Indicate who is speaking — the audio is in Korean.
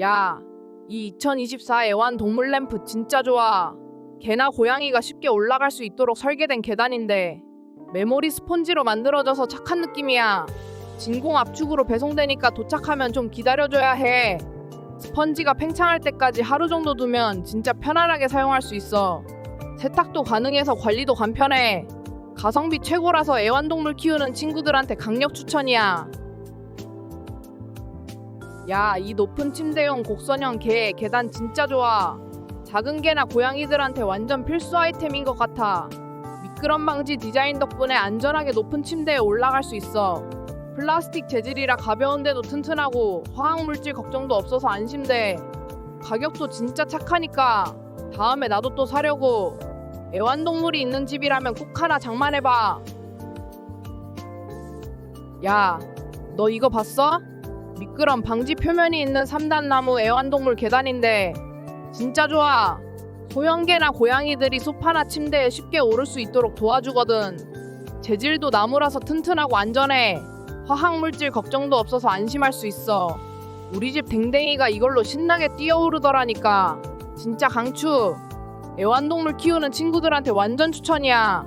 Speaker 1: 야, 이 2024 애완동물 램프 진짜 좋아. 개나 고양이가 쉽게 올라갈 수 있도록 설계된 계단인데 메모리 스폰지로 만들어져서 착한 느낌이야. 진공 압축으로 배송되니까 도착하면 좀 기다려줘야 해. 스펀지가 팽창할 때까지 하루 정도 두면 진짜 편안하게 사용할 수 있어. 세탁도 가능해서 관리도 간편해. 가성비 최고라서 애완동물 키우는 친구들한테 강력 추천이야. 야, 이 높은 침대용 곡선형 개 계단 진짜 좋아. 작은 개나 고양이들한테 완전 필수 아이템인 것 같아. 미끄럼 방지 디자인 덕분에 안전하게 높은 침대에 올라갈 수 있어. 플라스틱 재질이라 가벼운데도 튼튼하고 화학 물질 걱정도 없어서 안심돼. 가격도 진짜 착하니까 다음에 나도 또 사려고. 애완동물이 있는 집이라면 꼭 하나 장만해봐. 야, 너 이거 봤어? 미끄럼 방지 표면이 있는 3단 나무 애완동물 계단인데 진짜 좋아. 소형개나 고양이들이 소파나 침대에 쉽게 오를 수 있도록 도와주거든. 재질도 나무라서 튼튼하고 안전해. 화학 물질 걱정도 없어서 안심할 수 있어. 우리 집 댕댕이가 이걸로 신나게 뛰어오르더라니까. 진짜 강추. 애완동물 키우는 친구들한테 완전 추천이야.